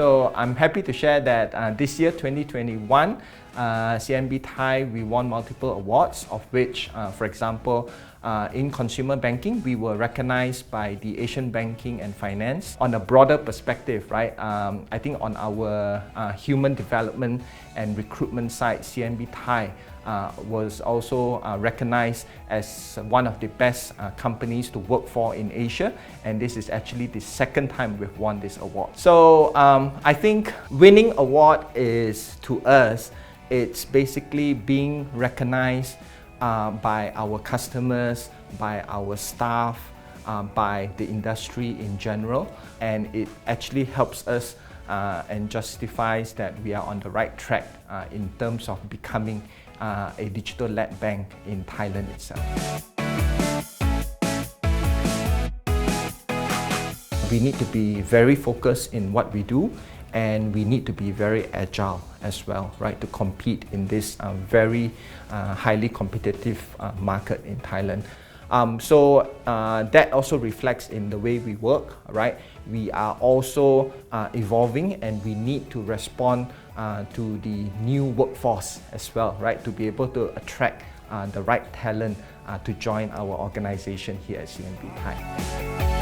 So I'm happy to share that uh, this year, 2021, uh, CMB Thai, we won multiple awards, of which, uh, for example, uh, in consumer banking, we were recognized by the Asian Banking and Finance on a broader perspective, right? Um, I think on our uh, human development and recruitment side, CMB Thai uh, was also uh, recognized as one of the best uh, companies to work for in Asia, and this is actually the second time we've won this award. So um, I think winning award is to us, it's basically being recognized uh, by our customers, by our staff, uh, by the industry in general, and it actually helps us uh, and justifies that we are on the right track uh, in terms of becoming uh, a digital-led bank in Thailand itself. We need to be very focused in what we do and we need to be very agile as well, right, to compete in this uh, very uh, highly competitive uh, market in Thailand. Um, so uh, that also reflects in the way we work, right? We are also uh, evolving and we need to respond uh, to the new workforce as well, right? To be able to attract the right talent to join our organization here at CMB Thai.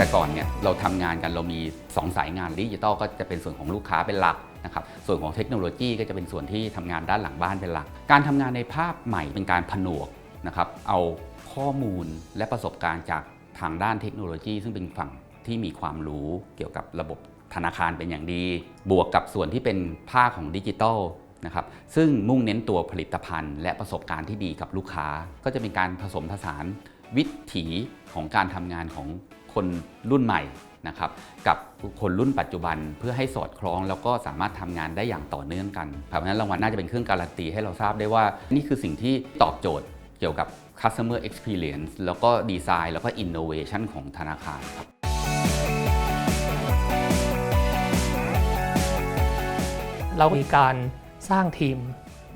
แต่ก่อนเนี่ยเราทำงานกันเรามี 2 สายงานดิจิตอลก็จะเป็นส่วนของลูกค้าเป็นหลักนะครับส่วนของเทคโนโลยีก็จะเป็นส่วนที่ทำงานด้านหลังบ้านเป็นหลัก การทำงานในภาพใหม่เป็นการผนวกนะครับเอาข้อมูลและประสบการณ์จากทางด้านเทคโนโลยี ซึ่งเป็นฝั่งที่มีความรู้เกี่ยวกับระบบธนาคารเป็นอย่างดี บวกกับส่วนที่เป็นภาคของดิจิตอลนะครับซึ่งมุ่งเน้นตัวผลิตภัณฑ์ และประสบการณ์ที่ดีกับลูกค้า ก็จะเป็นการผสมผสานวิถีของการทำงานของ คนรุ่นใหม่นะครับกับคนรุ่นปัจจุบันเพื่อให้สอดคล้อง แล้วก็สามารถทำงานได้อย่างต่อเนื่องกันครับเพราะฉะนั้นรางวัลน่าจะเป็นเครื่องการันตีให้เราทราบได้ว่า นี่คือสิ่งที่ตอบโจทย์เกี่ยวกับ customer experience แล้วก็ดีไซน์แล้วก็ innovation ของธนาคารครับเรามีการสร้างทีม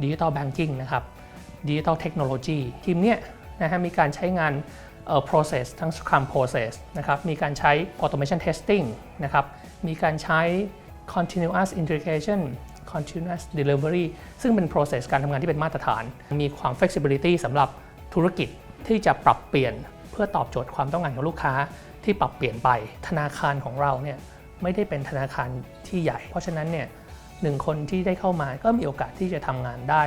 ดิจิ t a ลแบงกิ้งนะครับดิจิ t a ลเทคโนโลยีทีมเนี้ย นะฮะมีการใช้งาน process ทั้ง Scrum process นะครับ มีการใช้ automation testing นะครับ มีการใช้ continuous integration continuous delivery ซึ่งเป็น process การทำงานที่เป็นมาตรฐาน มีความ flexibility สำหรับธุรกิจที่จะปรับเปลี่ยนเพื่อตอบโจทย์ความต้องการของลูกค้าที่ปรับเปลี่ยนไป ธนาคารของเราเนี่ยไม่ได้เป็นธนาคารที่ใหญ่ เพราะฉะนั้นเนี่ยหนึ่งคนที่ได้เข้ามาก็มีโอกาสที่จะทำงานได้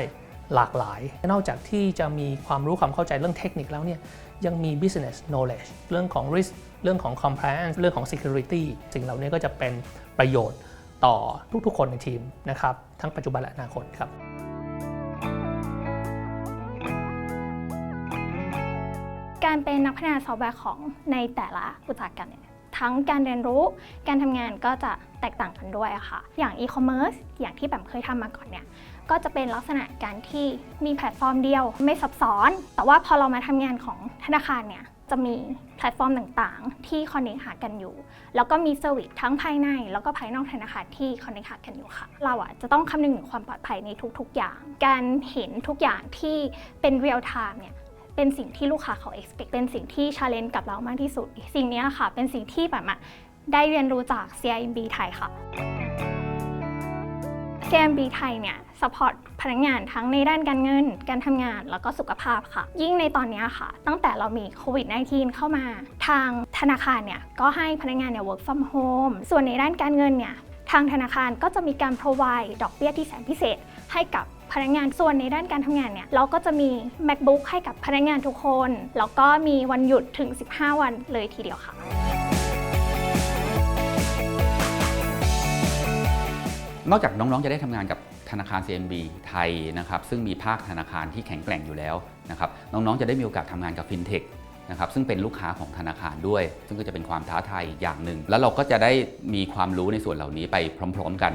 หลากหลาย นอกจากที่จะมีความรู้ความเข้าใจเรื่องเทคนิคแล้วเนี่ยยังมี business knowledge เรื่องของ risk เรื่องของ compliance เรื่องของ security สิ่งเหล่านี้ก็จะเป็นประโยชน์ต่อทุกๆ คนในทีมนะครับ ทั้งปัจจุบันและอนาคตครับการเป็นนักพัฒนาซอฟต์แวร์ของในแต่ละอุตสาหกรรมเนี่ยทั้งการเรียนรู้การทำงานก็จะแตกต่างกันด้วยอะค่ะ อย่างอีคอมเมิร์ซอย่างที่แบบเคยทำมาก่อนเนี่ย ก็จะเป็นลักษณะการที่มีแพลตฟอร์มเดียวไม่ซับซ้อน แต่ว่าพอเรามาทำงานของธนาคารเนี่ยจะมีแพลตฟอร์มต่างๆ ที่คอนเนคหากันอยู่ แล้วก็มีเซอร์วิสทั้งภายใน แล้วก็ภายนอกธนาคารที่คอนเนคหากันอยู่ค่ะ เราอะจะต้องคำนึงถึงความปลอดภัยในทุกๆอย่าง การเห็นทุกอย่างที่เป็นเรียลไทม์เนี่ยเป็นสิ่งที่ลูกค้าเขา expect เป็นสิ่งที่ challenge กับเรามากที่สุด สิ่งนี้ค่ะ เป็นสิ่งที่แบบได้เรียนรู้จาก CIMB ไทยค่ะ CMB ไทยเนี่ย support พนักงานทั้งในด้านการเงิน การทำงาน แล้วก็สุขภาพค่ะ ยิ่งในตอนนี้ค่ะ ตั้งแต่เรามีโควิด -19 เข้ามา ทางธนาคารเนี่ยก็ให้พนักงานเนี่ย work from home ส่วนในด้านการเงินเนี่ยทางธนาคารก็จะมีการ provide ดอกเบี้ยที่แสนพิเศษ ให้กับพนักงานส่วนในด้านการทำงานเนี่ยเราก็จะมี macbook ให้กับพนักงานทุกคน แล้วก็มีวันหยุดถึง 15 วันเลยทีเดียวค่ะ นอกจากน้องๆ จะได้ทำงานกับธนาคาร CMB ไทยนะครับซึ่งมีภาคธนาคารที่แข็งแกร่งอยู่แล้วนะครับน้องๆ จะได้มีโอกาสทำงานกับฟินเทคนะครับซึ่งเป็นลูกค้าของธนาคารด้วย ซึ่งก็จะเป็นความท้าทายอีกอย่างหนึ่ง แล้วเราก็จะได้มีความรู้ในส่วนเหล่านี้ไปพร้อม ๆ กัน